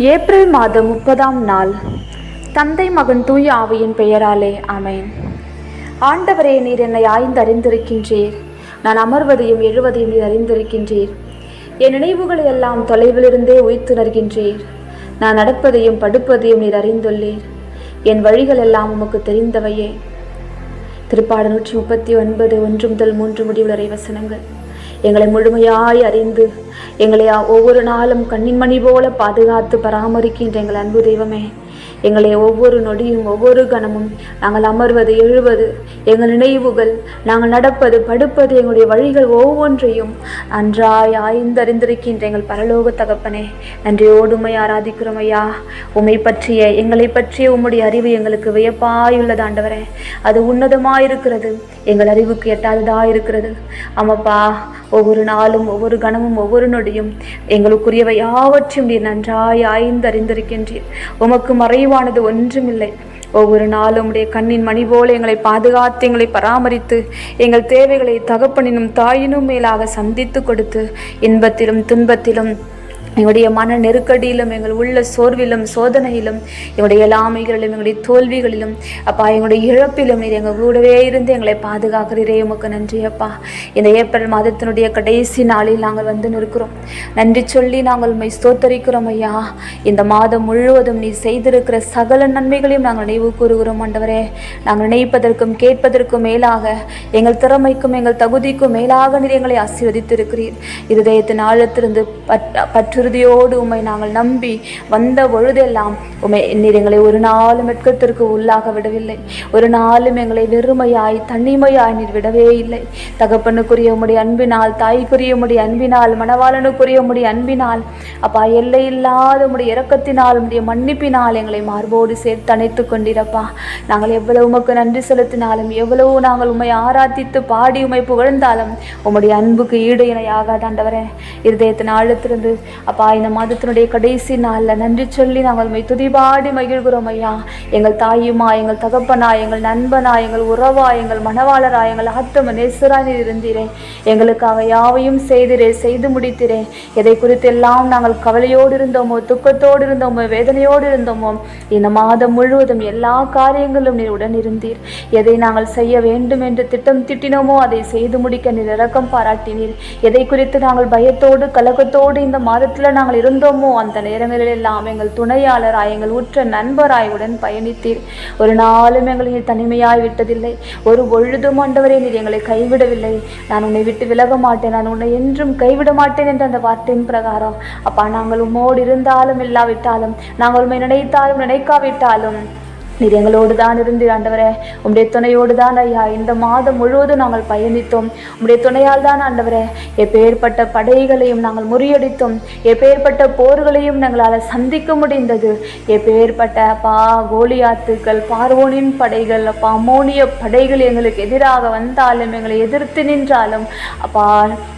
April மாதம் முப்பதாம் நாள். தந்தை மகன் தூய ஆவியின் பெயராலே அமேன் ஆண்டவரே நீர் என்னை ஆய்ந்து அறிந்திருக்கின்றீர் நான் அமர்வதையும் எழுவதையும் நீர் அறிந்திருக்கின்றீர். என் நினைவுகளை எல்லாம் தொலைவிலிருந்தே உயிர்த்துணர்கின்றீர் நான் நடப்பதையும் படுப்பதையும் நீர் அறிந்துள்ளீர். என் வழிகள் எல்லாம் உமக்கு தெரிந்தவையே. திருப்பாடு நூற்றி முப்பத்தி ஒன்பது ஒன்று முதல் மூன்று முடிவுளரை வசனங்கள். எங்களை முழுமையாய் அறிந்து எங்களை ஒவ்வொரு நாளும் கண்ணின் மணி போல பாதுகாத்து பராமரிக்கின்ற எங்கள் அன்பு தெய்வமே. எங்களை ஒவ்வொரு நொடியும் ஒவ்வொரு கணமும் நாங்கள் அமர்வது எழுவது எங்கள் நினைவுகள் நாங்கள் நடப்பது படுப்பது எங்களுடைய வழிகள் ஒவ்வொன்றையும் நன்றாய் ஆய்ந்தறிந்திருக்கின்ற எங்கள் பரலோக தகப்பனே நன்றி ஓடுமை ஆராதிக்கிறோம் ஐயா. உம்மை பற்றிய எங்களை பற்றிய உம்முடைய அறிவு எங்களுக்கு வியப்பாயுள்ளது ஆண்டவரே. அது உன்னதமாயிருக்கிறது. எங்கள் அறிவுக்கு எட்டாததாக இருக்கிறது ஆமாப்பா ஒவ்வொரு நாளும் ஒவ்வொரு கணமும் ஒவ்வொரு நொடியும் எங்களுக்குரியவை யாவற்றையும் நீர் நன்றாய் ஆய்ந்து அறிந்திருக்கின்றீர் உமக்கு குறைவானது ஒன்றுமில்லை. ஒவ்வொரு நாளும் உடைய கண்ணின் மணி போல எங்களை பாதுகாத்து எங்களை பராமரித்து எங்கள் தேவைகளை தகப்பனினும் தாயினும் மேலாக சந்தித்து கொடுத்து இன்பத்திலும் துன்பத்திலும் எங்களுடைய மன நெருக்கடியிலும் எங்கள் உள்ள சோர்விலும் சோதனையிலும் எங்களுடைய இயலாமைகளிலும் எங்களுடைய தோல்விகளிலும் அப்பா எங்களுடைய இழப்பிலும் நீர் எங்கள் கூடவே இருந்து எங்களை பாதுகாக்கிறீரே. உமக்கு நன்றி அப்பா. இந்த ஏப்ரல் மாதத்தினுடைய கடைசி நாளில் நாங்கள் வந்து நிற்கிறோம். நன்றி சொல்லி நாங்கள் உண்மை ஸ்தோத்தரிக்கிறோம் ஐயா. இந்த மாதம் முழுவதும் நீ செய்திருக்கிற சகல நன்மைகளையும் நாங்கள் நினைவு கூறுகிறோம் ஆண்டவரே. நாங்கள் நினைப்பதற்கும் கேட்பதற்கும் மேலாக எங்கள் திறமைக்கும் எங்கள் தகுதிக்கும் மேலாக நீர் எங்களை ஆசீர்வதித்திருக்கிறீர். இருதயத்தின் ஆழத்திலிருந்து பற்று உறுதியோடு உம்மை நாங்கள் நம்பி வந்த பொழுதெல்லாம் உமை நீர் எங்களை ஒரு நாளும் வெட்கத்திற்கு உள்ளாக விடவில்லை. ஒரு நாளும் எங்களை வெறுமையாய் தனிமையாய் நீர் விடவே இல்லை. தகப்பனுக்குரிய உம்முடைய அன்பினால் தாய்க்குரிய உம்முடைய அன்பினால் மணவாளனுக்குரிய உம்முடைய அன்பினால் அப்பா எல்லை இல்லாத உம்முடைய இரக்கத்தினால் உம்முடைய மன்னிப்பினால் எங்களை மார்போடு சேர்த்து அணைத்து கொண்டிருப்பா. நாங்கள் எவ்வளவு உமக்கு நன்றி செலுத்தினாலும் எவ்வளவு நாங்கள் உம்மை ஆராதித்து பாடி உமை புகழ்ந்தாலும் உம்முடைய அன்புக்கு ஈடு இணையாகாதாண்டவரே இருதயத்தின் ஆழத்திலிருந்து அப்பா இந்த மாதத்தினுடைய கடைசி நாளில் நன்றி சொல்லி நாங்கள் உண்மை துதிபாடி மகிழ்கிறோம் ஐயா. எங்கள் தாயுமா எங்கள் தகப்பனா எங்கள் நண்பனா எங்கள் உறவா எங்கள் மணவாளரா எங்கள் ஆத்தம நேசரா நீர் இருந்தீரே. எங்களுக்காக யாவையும் செய்திரே செய்து முடித்திரே. எதை குறித்தெல்லாம் நாங்கள் கவலையோடு இருந்தோமோ துக்கத்தோடு இருந்தோமோ வேதனையோடு இருந்தோமோ இந்த மாதம் முழுவதும் எல்லா காரியங்களும் நீர் உடன் இருந்தீர். எதை நாங்கள் செய்ய வேண்டும் என்று திட்டம் திட்டினோமோ அதை செய்து முடிக்க நீர் இறக்கம் பாராட்டினீர். எதை குறித்து நாங்கள் பயத்தோடு கலக்கத்தோடு இந்த மாதத்தில் நாங்கள் இருந்தோமோ அந்த நேரங்களில் எல்லாம் எங்கள் துணையாளராய் எங்கள் உற்ற நண்பராய் உடன் பயணித்தீர். ஒரு நாளும் எங்களை நீர் தனிமையாய் விட்டதில்லை. ஒரு பொழுதும் ஆண்டவரே நீர் எங்களை கைவிடவில்லை. நான் உன்னை விட்டு விலக மாட்டேன். நான் உன்னை என்றும் கைவிட மாட்டேன் என்ற அந்த வார்த்தையின் பிரகாரம். அப்பா நாங்கள் உம்மோடு இருந்தாலும் இல்லாவிட்டாலும் நாங்கள் உண்மை நினைத்தாலும் நினைக்காவிட்டாலும் நீர் எங்களோடு தான் இருந்து ஆண்டவரே உம்முடைய துணையோடு தான் ஐயா. இந்த மாதம் முழுவதும் நாங்கள் பயணித்தோம். உம்முடைய துணையால் தான் ஆண்டவரே எப்பேற்பட்ட படைகளையும் நாங்கள் முறியடித்தோம். எப்பேற்பட்ட போர்களையும் எங்களால் சந்திக்க முடிந்தது. எப்பேற்பட்ட பா கோலியாத்துக்கள் பார்வோனின் படைகள் அப்பா அமோனிய படைகள் எங்களுக்கு எதிராக வந்தாலும் எங்களை எதிர்த்து நின்றாலும் அப்பா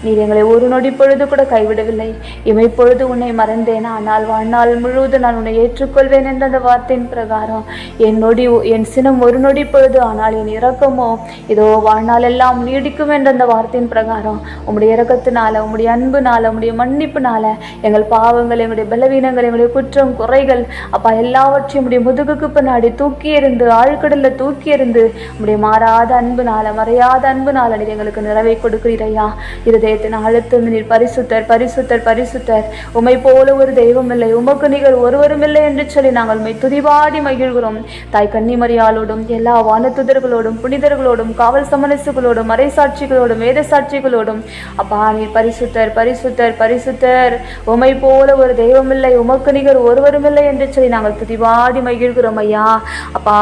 நீர் எங்களை ஒரு நொடி பொழுது கூட கைவிடவில்லை. இமைப்பொழுது உன்னை மறந்தேன். ஆனால் வாழ்நாள் முழுவதும் நான் உன்னை ஏற்றுக்கொள்வேன் என்ற அந்த வார்த்தையின் பிரகாரம். என் நொடி என் சினம் ஒரு நொடி பொழுது ஆனால் என் இரக்கமோ இதோ வாழ்நாள் எல்லாம் நீடிக்கும் என்ற அந்த வார்த்தையின் பிரகாரம் உம்முடைய இரக்கத்தினால உம்முடைய அன்புனால உம்முடைய மன்னிப்புனால எங்கள் பாவங்கள் எங்களுடைய பலவீனங்கள் எங்களுடைய குற்றம் குறைகள் அப்பா எல்லாவற்றையும் உடைய முதுகுக்கு பின்னாடி தூக்கி இருந்து ஆழ்கடலில் தூக்கி இருந்து உம்முடைய மாறாத அன்புனால மறையாத அன்புனால நீர் எங்களுக்கு நிறைவை கொடுக்கிறீரையா இருதயத்தின் அழுத்தம் நீர் பரிசுத்தர் பரிசுத்தர் பரிசுத்தர். உமை போல ஒரு தெய்வம் இல்லை உமக்கு நிகர் ஒருவரும் இல்லை என்று சொல்லி நாங்கள் உண்மை துதிவாடி மகிழ்கிறோம். தாய் கன்னிமரியாளோடும் எல்லா வானத்துதர்களோடும் புனிதர்களோடும் காவல் சமரசுகளோடும் மறைசாட்சிகளோடும் வேத சாட்சிகளோடும் அப்பா நீர் பரிசுத்தர் பரிசுத்தர் பரிசுத்தர். உமை போல ஒரு தெய்வமில்லை உமக்கு நிகர் ஒருவருமில்லை என்று சொல்லி நாங்கள் துதிவாடி மகிழ்கிறோம் ஐயா. அப்பா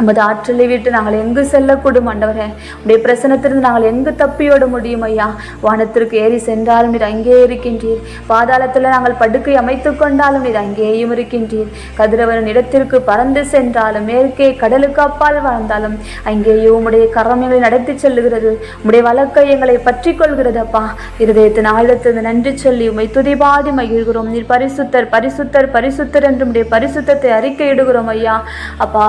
உமது ஆற்றலை விட்டு நாங்கள் எங்கு செல்லக்கூடும் ஆண்டவரே? உடைய பிரசனத்திலிருந்து நாங்கள் எங்கு தப்பியோட முடியும் ஐயா? வானத்திற்கு ஏறி சென்றாலும் நீர் அங்கே இருக்கின்றீர். பாதாளத்தில் நாங்கள் படுக்கை அமைத்து கொண்டாலும் நீர் அங்கேயும் இருக்கின்றீர். கதிரவனின் இடத்திற்கு பறந்து சென்றாலும் மேற்கே கடலுக்கு அப்பால் வாழ்ந்தாலும் அங்கேயும் உம்முடைய கரமங்களை நடத்தி செல்லுகிறது. உம்முடைய வழக்கை எங்களை பற்றி கொள்கிறது அப்பா. இருதயத்தின் ஆழத்திலிருந்து நன்றி சொல்லி உமை துதிபாடி மகிழ்கிறோம். நீர் பரிசுத்தர் பரிசுத்தர் பரிசுத்தர் என்று உடைய பரிசுத்தத்தை அறிக்கையிடுகிறோம் ஐயா. அப்பா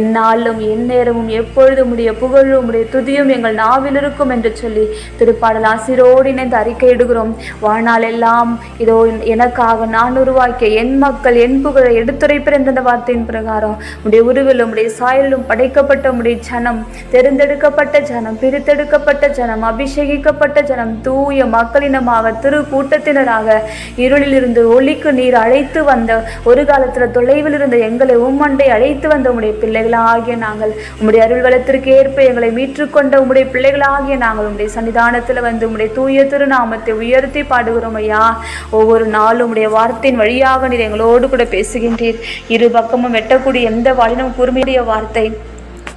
என்ன நாளும் எந்நேரமும் எப்பொழுதும் உடைய புகழும் உடைய துதியும் எங்கள் நாவில் இருக்கும் என்று சொல்லி திருப்பாடல் ஆசிரோடு இணைந்து அறிக்கையிடுகிறோம். வாழ்நாள் எல்லாம் இதோ எனக்காக நான் உருவாக்கிய என் மக்கள் என் புகழை எடுத்துரைப்பர் என்ற வார்த்தையின் பிரகாரம். உடைய உருவிலும் உடைய சாயலும் படைக்கப்பட்ட உடைய ஜனம் தெரிந்தெடுக்கப்பட்ட ஜனம் பிரித்தெடுக்கப்பட்ட ஜனம் அபிஷேகிக்கப்பட்ட ஜனம் தூய மக்களினமாக திரு கூட்டத்தினராக இருளிலிருந்து ஒளிக்கு நீர் அழைத்து வந்த ஒரு காலத்தில் தொலைவில் இருந்த எங்களை உம்மண்டை அழைத்து வந்த உடைய பிள்ளைகளாக பிள்ளைகளாகிய நாங்கள் உம்முடைய அருள் வளத்திற்கு ஏற்ப எங்களை மீற்றுக்கொண்ட உம்முடைய பிள்ளைகளாகிய நாங்கள் உம்முடைய சன்னிதானத்தில் வந்து உம்முடைய தூய திருநாமத்தை உயர்த்தி பாடுகிறோம் ஐயா. ஒவ்வொரு நாளும் உம்முடைய வார்த்தையின் வழியாக நீர் எங்களோடு கூட பேசுகின்றீர். இரு பக்கமும் வெட்டக்கூடிய எந்த வாழினும் கூர்மையுடைய வார்த்தை.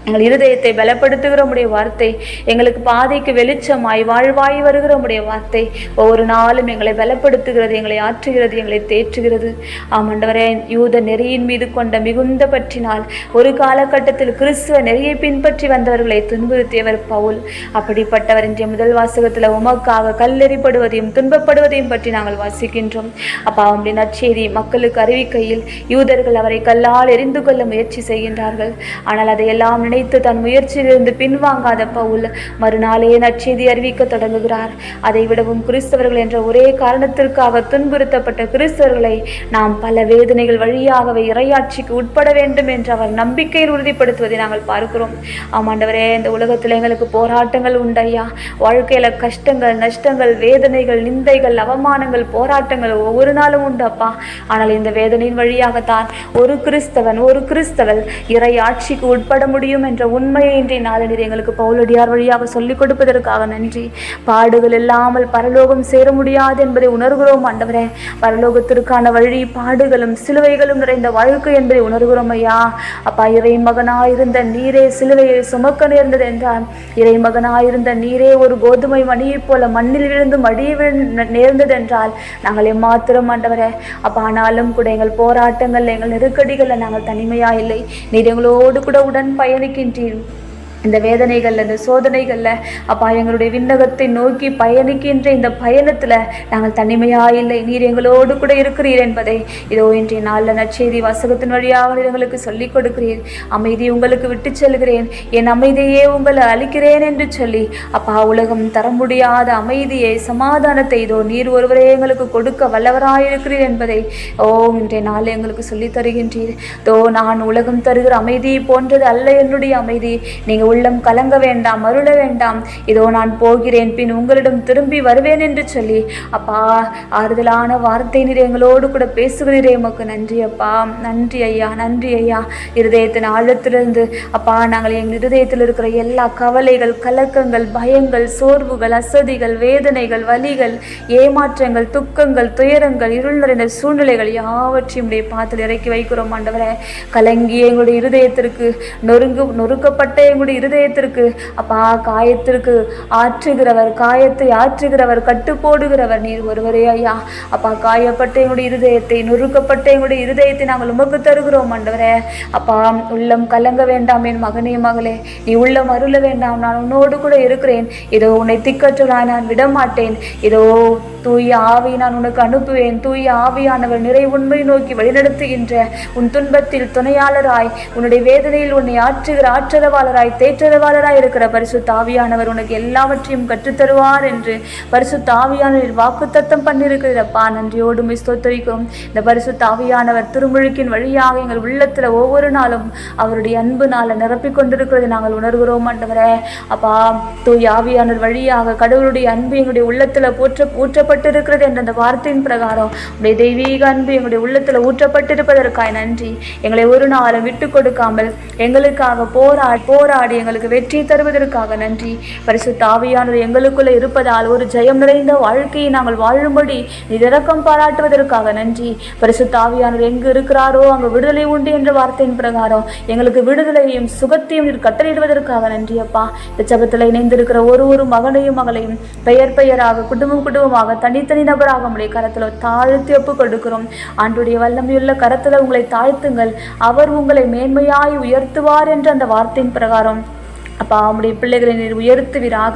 எங்கள் இருதயத்தை பலப்படுத்துகிற உடைய வார்த்தை எங்களுக்கு பாதைக்கு வெளிச்சமாய் வாழ்வாய் வருகிற உடைய வார்த்தை ஒவ்வொரு நாளும் எங்களை பலப்படுத்துகிறது எங்களை ஆற்றுகிறது எங்களை தேற்றுகிறது. ஆமாண்டவரே யூத நெறியின் மீது கொண்ட மிகுந்த பற்றினால் ஒரு காலகட்டத்தில் கிறிஸ்துவ நெறியை பின்பற்றி வந்தவர்களை துன்புறுத்தியவர் பவுல். அப்படிப்பட்டவர் இன்றைய முதல் வாசகத்தில் உமக்காக கல்லெறிப்படுவதையும் துன்பப்படுவதையும் பற்றி நாங்கள் வாசிக்கின்றோம். அப்பா அவருடைய நற்செய்தி மக்களுக்கு அறிவிக்கையில் யூதர்கள் அவரை கல்லால் எரிந்து கொள்ள முயற்சி செய்கின்றார்கள். ஆனால் அதையெல்லாம் நினைத்து தன் முயற்சியிலிருந்து பின்வாங்காத பவுல் மறுநாளே நற்செய்தி அறிவிக்க தொடங்குகிறார். அதை விடவும் கிறிஸ்தவர்கள் என்ற ஒரே காரணத்திற்காக துன்புறுத்தப்பட்ட கிறிஸ்தவர்களை நாம் பல வேதனைகள் வழியாகவே இறையாட்சிக்கு உட்பட வேண்டும் என்று அவர் நம்பிக்கையில் உறுதிப்படுத்துவதை நாங்கள் பார்க்கிறோம். ஆமாண்டவரே இந்த உலகத்தில் எங்களுக்கு போராட்டங்கள் உண்டையா வாழ்க்கையில கஷ்டங்கள் நஷ்டங்கள் வேதனைகள் நிந்தைகள் அவமானங்கள் போராட்டங்கள் ஒவ்வொரு நாளும் உண்டப்பா ஆனால் இந்த வேதனையின் வழியாகத்தான் ஒரு கிறிஸ்தவன் ஒரு கிறிஸ்தவன் இறை ஆட்சிக்கு உட்பட முடியும் என்ற உண்மையை இன்றைய நாளில் எங்களுக்கு பவுலடியார் வழியாக சொல்லிக் கொடுப்பதற்காக நன்றி. பாடுகள் இல்லாமல் பரலோகம் சேர முடியாது என்பதை உணர்கிறோம் ஆண்டவரே. பரலோகத்திற்கான வழி பாடுகளும் சிலுவைகளும் நிறைந்த வாழ்க்கை என்பதை உணர்கிறோம் ஐயா. அப்பா இறை மகனாயிருந்த நீரே சிலுவையை சுமக்க நேர்ந்தது என்றால் இறை மகனாயிருந்த நீரே ஒரு கோதுமை மணியைப் போல மண்ணில் விழுந்து மடிய நேர்ந்தது என்றால் நாங்கள் எம்மாத்திரம் ஆண்டவரே. அப்பா ஆனாலும் கூட எங்கள் போராட்டங்கள் எங்கள் நெருக்கடிகளில் நாங்கள் தனிமையா இல்லை நீர் எங்களோடு கூட உடன் continue. இந்த வேதனைகள்ல இந்த சோதனைகள்ல அப்பா எங்களுடைய விண்ணகத்தை நோக்கி பயணிக்கின்ற இந்த பயணத்துல நாங்கள் தனிமையா இல்லை. நீர் எங்களோடு கூட இருக்கிறீர் என்பதை இதோ இன்றைய நாளில் நற்செய்தி வசகத்தின் வழியாக எங்களுக்கு சொல்லிக் கொடுக்கிறீர். அமைதி உங்களுக்கு விட்டு செல்கிறேன். என் அமைதியே உங்களை அளிக்கிறேன் என்று சொல்லி அப்பா உலகம் தர முடியாத அமைதியை சமாதானத்தை இதோ நீர் ஒருவரே எங்களுக்கு கொடுக்க வல்லவராயிருக்கிறீர் என்பதை ஓ இன்றைய நாளில் எங்களுக்கு சொல்லித் தருகின்றீர். தோ நான் உலகம் தருகிற அமைதி போன்றது அல்ல என்னுடைய அமைதி. நீங்கள் உள்ளம் கலங்க வேண்டாம் மருள வேண்டாம். இதோ நான் போகிறேன் பின் உங்களிடம் திரும்பி வருவேன் என்று சொல்லி அப்பா ஆறுதலான வார்த்தை நீர் எங்களோடு கூட பேசுகிறீரே உமக்கு நன்றி அப்பா. நன்றி ஐயா நன்றி ஐயா. இருதயத்தின் ஆழத்திலிருந்து அப்பா நாங்கள் எங்கள் இருதயத்தில் இருக்கிற எல்லா கவலைகள் கலக்கங்கள் பயங்கள் சோர்வுகள் அசதிகள் வேதனைகள் வலிகள் ஏமாற்றங்கள் துக்கங்கள் துயரங்கள் இருள் நிறைந்த சூழ்நிலைகள் யாவற்றையும் உடைய பாத்தில் இறக்கி வைக்கிறோம் ஆண்டவரே. கலங்கிய எங்களுடைய இருதயத்திற்கு நொறுங்கு நொறுக்கப்பட்ட எங்களுடைய இருதயத்திற்கு அப்பா காயத்திற்கு ஆற்றுகிறவர் காயத்தை ஆற்றுகிறவர் கட்டுப்போடுகிறவர் நீர் ஒருவரே ஐயா. அப்பா காயப்பட்ட எங்களுடைய இருதயத்தை நொறுக்கப்பட்ட எங்களுடைய இருதயத்தை நாங்கள் உமக்கு தருகிறோம் ஆண்டவரே. அப்பா உள்ளம் கலங்க வேண்டாம் என் மகனே மகளே. நீ உள்ளம் அருள வேண்டாம் நான் உன்னோடு கூட இருக்கிறேன். இதோ உன்னை திக்கற்றலாய் நான் விடமாட்டேன். இதோ தூய ஆவி நான் உனக்கு அனுப்புவேன். தூய ஆவியானவர் நிறை உண்மை நோக்கி வழிநடத்துகின்ற உன் துன்பத்தில் துணையாளராய் உன்னுடைய வேதனையில் உன்னை ஆற்றுகிற ஆற்றரவாளராய் தேற்றரவாளராய் இருக்கிற பரிசு தாவியானவர் உனக்கு எல்லாவற்றையும் கற்றுத்தருவார் என்று பரிசு தாவியானவர் வாக்கு வாக்குத்தத்தம் பண்ணியிருக்கிறப்பா நன்றியோடு உம்மை ஸ்தோத்தரிக்கிறோம். இந்த பரிசு தாவியானவர் திருமுழுக்கின் வழியாக எங்கள் உள்ளத்துல ஒவ்வொரு நாளும் அவருடைய அன்புனால நிரப்பிக் கொண்டிருக்கிறதை நாங்கள் உணர்கிறோம் ஆண்டவரே. அப்பா தூய் ஆவியானவர் வழியாக கடவுளுடைய அன்பு எங்களுடைய உள்ளத்துல போற்ற ஊற்றப்பட்டிருக்கிறது என்ற அந்த வார்த்தையின் பிரகாரம் உடைய தெய்வீக அன்பு எங்களுடைய உள்ளத்துல ஊற்றப்பட்டிருப்பதற்காய் நன்றி. எங்களை ஒரு நாளும் விட்டு கொடுக்காமல் எங்களுக்காக போராடி எங்களுக்கு வெற்றி தருவதற்காக நன்றி. பரிசு தாவியானது எங்களுக்குள்ளே இருப்பதால் ஒரு ஜெயம் நிறைந்த வாழ்க்கையை நாங்கள் வாழும்படி நிதிறக்கம் பாராட்டுவதற்காக நன்றி. பரிசு தாவியானது எங்கு இருக்கிறாரோ அங்கு விடுதலை உண்டு என்ற வார்த்தையின் பிரகாரம் எங்களுக்கு விடுதலையும் சுகத்தையும் நீர் கட்டளையிடுவதற்காக நன்றி அப்பா. இந்த ஜபத்தில் இணைந்திருக்கிற ஒரு ஒரு மகனையும் மகளையும் பெயர் பெயராக குடும்பம் குடும்பமாக தனித்தனி நபராக உங்களுடைய கரத்தில் தாழ்த்தி ஒப்பு கொடுக்கிறோம் ஆண்டுடைய வல்லமையுள்ள கரத்தில் உங்களை தாழ்த்துங்கள். அவர் உங்களை மேன்மையாய் உயர்த்துவார் என்ற அந்த வார்த்தையின் பிரகாரம் அப்பா உம்முடைய பிள்ளைகளை நீர் உயர்த்துவீராக.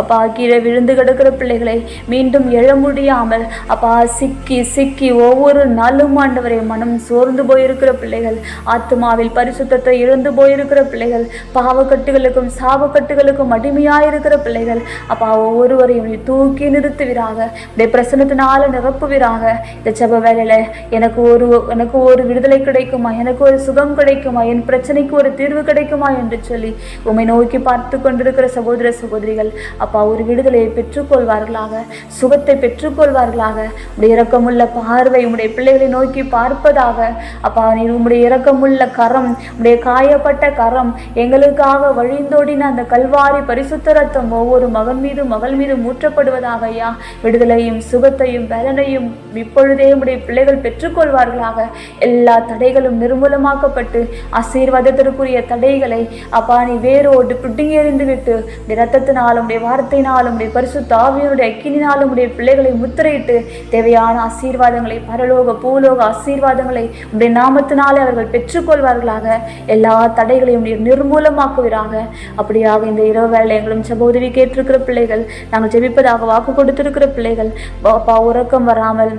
அப்பா கீழே விழுந்து கிடக்கிற பிள்ளைகளை மீண்டும் எழ முடியாமல் அப்பா சிக்கி சிக்கி ஒவ்வொரு நாளும் ஆண்டவரை மனம் சோர்ந்து போயிருக்கிற பிள்ளைகள் ஆத்மாவில் பரிசுத்தத்தை இழந்து போயிருக்கிற பிள்ளைகள் பாவக்கட்டுகளுக்கும் சாபக்கட்டுகளுக்கும் அடிமையாயிருக்கிற பிள்ளைகள் அப்பா ஒவ்வொருவரையும் நீ தூக்கி நிறுத்துவீராக. உடைய பிரசனத்தினால நிரப்புவீராக. இந்த செப வேலையில் எனக்கு ஒரு எனக்கு ஒரு விடுதலை கிடைக்குமா? எனக்கு ஒரு சுகம் கிடைக்குமா? என் பிரச்சனைக்கு ஒரு தீர்வு கிடைக்குமா? என்று சொல்லி உம்மை நோக்கி பார்த்து கொண்டிருக்கிற சகோதர சகோதரிகள் அப்பா ஒரு விடுதலையை பெற்றுக்கொள்வார்களாக சுகத்தை பெற்றுக்கொள்வார்களாக. உடைய இரக்கமுள்ள பார்வை உடைய பிள்ளைகளை நோக்கி பார்ப்பதாக. அப்பா நீர் உங்களுடைய இரக்கமுள்ள கரம் உடைய காயப்பட்ட கரம் எங்களுக்காக வழிந்தோடின அந்த கல்வாரி பரிசுத்த ரத்தம் ஒவ்வொரு மகன் மீது மகள் மீது மூற்றப்படுவதாக ஐயா. விடுதலையும் சுகத்தையும் பலனையும் இப்பொழுதே உடைய பிள்ளைகள் பெற்றுக்கொள்வார்களாக. எல்லா தடைகளும் நிர்மூலமாக்கப்பட்டு ஆசீர்வாதத்திற்குரிய தடைகளை அப்பா நீ வேரோடு பிடுங்கி எறிந்து விட்டு உடைய ரத்தத்தினாலும் உடைய வார்த்தையினாலும் உடைய பரிசு தாவியனுடைய அக்கினினாலும் உடைய பிள்ளைகளை முத்திரையிட்டு தேவையான ஆசீர்வாதங்களை பரலோக பூலோக ஆசீர்வாதங்களை உடைய நாமத்தினாலே அவர்கள் பெற்றுக்கொள்வார்களாக. எல்லா தடைகளையும் நீர் நிர்மூலமாக்குவீராக. அப்படியாக இந்த இரவு வேலை எங்களும் உதவி கேட்டிருக்கிற பிள்ளைகள் நாங்கள் ஜெபிப்பதாக வாக்கு கொடுத்திருக்கிற பிள்ளைகள் அப்பா உறக்கம் வராமல்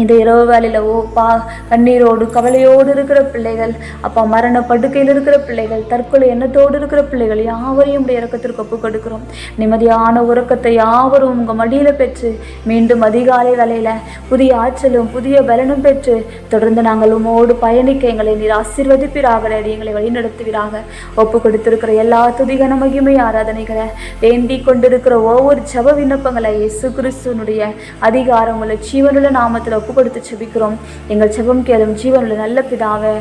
இந்த இரவு வேலையில் ஓ பா கண்ணீரோடு கவலையோடு இருக்கிற பிள்ளைகள் அப்பா மரண படுக்கையில் இருக்கிற பிள்ளைகள் தற்கொலை எண்ணத்தோடு இருக்கிற பிள்ளைகள் யாவரையும் உடைய இறக்கத்திற்கு ஒப்பு கொடுக்கிறோம். நிம்மதியான உறக்கத்தை யாவரும் உங்கள் மடியில் பெற்று மீண்டும் அதிகாலை வேலையில் புதிய ஆற்றலும் புதிய பலனும் பெற்று தொடர்ந்து நாங்கள் உமோடு பயணிக்க எங்களை நீர் ஆசீர்வதிப்பீராக எங்களை வழிநடத்துவீராக. ஒப்பு கொடுத்திருக்கிற எல்லா துதிகன மகிமை ஆராதனைகளை வேண்டி கொண்டிருக்கிற ஒவ்வொரு ஜப விண்ணப்பங்களை இயேசு கிறிஸ்துவனுடைய அதிகாரம் உள்ள ஜீவனுள்ள நாமத்தில் ஒப்பு கொடுத்து செபிக்கிறோம். எங்கள் செபம் கேளும் ஜீவனுள்ள நல்ல பிதாவே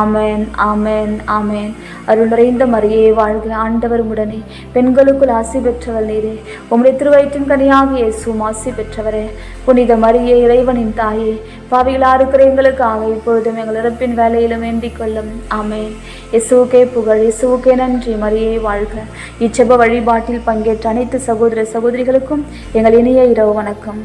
ஆமேன் ஆமேன் ஆமேன். அருள் நிறைந்த மறியே வாழ்க ஆண்டவர் உடனே பெண்களுக்குள் ஆசி பெற்றவள் நீரே. உம்முடைய திருவயிற்றின் கனியாக இயேசுவும் ஆசி பெற்றவரே. புனித மரியே இறைவனின் தாயே. பாவிகளாக இருக்கிற எங்களுக்காக இப்பொழுதும் எங்கள் இறப்பின் வேலையிலும் வேண்டிக் கொள்ளும். ஆமேன். இசுவுக்கே புகழ் இசுவுக்கே நன்றி மரியே வாழ்க. இச்செப வழிபாட்டில் பங்கேற்ற அனைத்து சகோதர சகோதரிகளுக்கும் எங்கள் இனிய இரவு வணக்கம்.